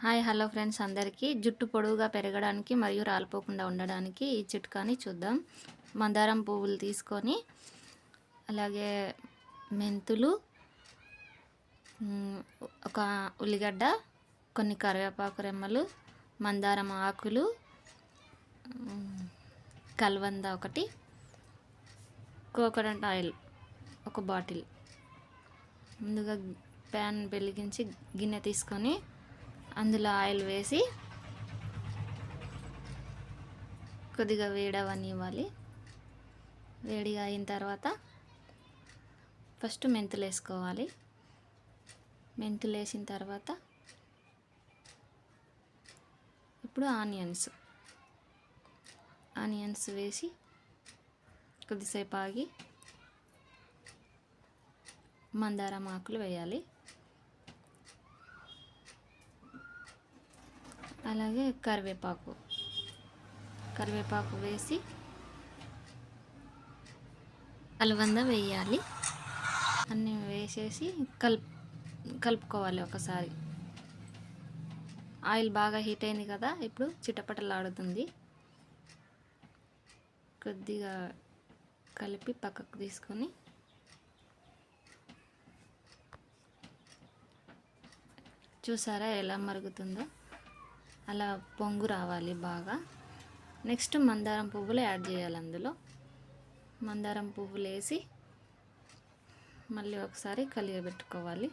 Hi hello friends అందరికీ. జుట్టు పొడవుగా పెరగడానికి మరియు రాలిపోకుండా ఉండడానికి ఈ చిట్కాని చూద్దాం. మందారం పువ్వులు తీసుకొని అలాగే మెంతులు ఒక ఉల్లిగడ్డ కొన్ని కరివేపాకు రెమ్మలు మందారం ఆకులు కల్వంద ఒకటి కోకోనట్ ఆయిల్ ఒక బాటిల్. ముందుగా ప్యాన్ వెలిగించి గిన్నె తీసుకొని అందులో ఆయిల్ వేసి కొద్దిగా వేడవనివ్వాలి. వేడిగా అయిన తర్వాత ఫస్ట్ మెంతులు వేసుకోవాలి మెంతులు వేసిన తర్వాత ఇప్పుడు ఆనియన్స్. ఆనియన్స్ వేసి కొద్దిసేపు ఆగి మందారం ఆకులు వేయాలి. అలాగే కరివేపాకు. కరివేపాకు వేసి అలవంద వేయాలి. అన్నీ వేసేసి కలుపు కలుపుకోవాలి ఒకసారి. ఆయిల్ బాగా హీట్ అయింది కదా ఇప్పుడు చిటపటలాడుతుంది. కొద్దిగా కలిపి పక్కకు తీసుకొని చూసారా ఎలా మరుగుతుందో? అలా పొంగు రావాలి బాగా. నెక్స్ట్ మందారం పువ్వులు యాడ్ చేయాలి అందులో. మందారం పువ్వులు వేసి మళ్ళీ ఒకసారి కలియబెట్టుకోవాలి.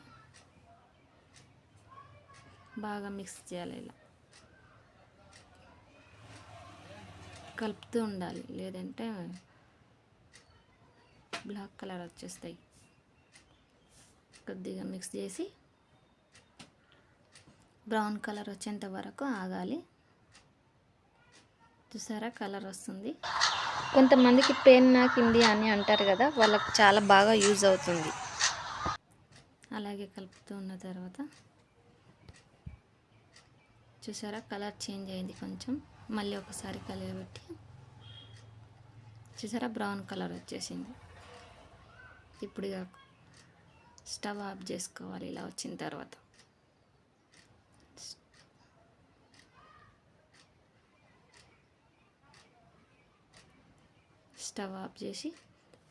బాగా మిక్స్ చేయాలి ఇలా. కలుపుతూ ఉండాలి లేదంటే బ్లాక్ కలర్ వచ్చేస్తాయి. కొద్దిగా మిక్స్ చేసి బ్రౌన్ కలర్ వచ్చేంత వరకు ఆగాలి. చూసారా కలర్ వస్తుంది. కొంతమందికి పెయిన్ నాకింది అని అంటారు కదా వాళ్ళకి చాలా బాగా యూజ్ అవుతుంది. అలాగే కలుపుతూ ఉన్న తర్వాత చూసారా కలర్ చేంజ్ అయింది కొంచెం. మళ్ళీ ఒకసారి కలియబెట్టి చూసారా బ్రౌన్ కలర్ వచ్చేసింది. ఇప్పుడు స్టవ్ ఆఫ్ చేసుకోవాలి ఇలా వచ్చిన తర్వాత. స్టవ్ ఆఫ్ చేసి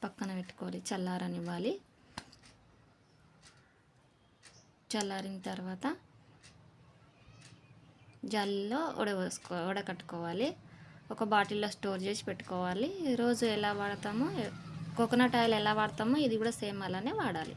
పక్కన పెట్టుకోవాలి చల్లారనివ్వాలి. చల్లారిన తర్వాత జల్లో ఉడవేసుకో ఉడకట్టుకోవాలి. ఒక బాటిల్లో స్టోర్ చేసి పెట్టుకోవాలి. రోజు ఎలా వాడతామో కోకోనట్ ఆయిల్ ఎలా వాడతామో ఇది కూడా సేమ్ అలానే వాడాలి.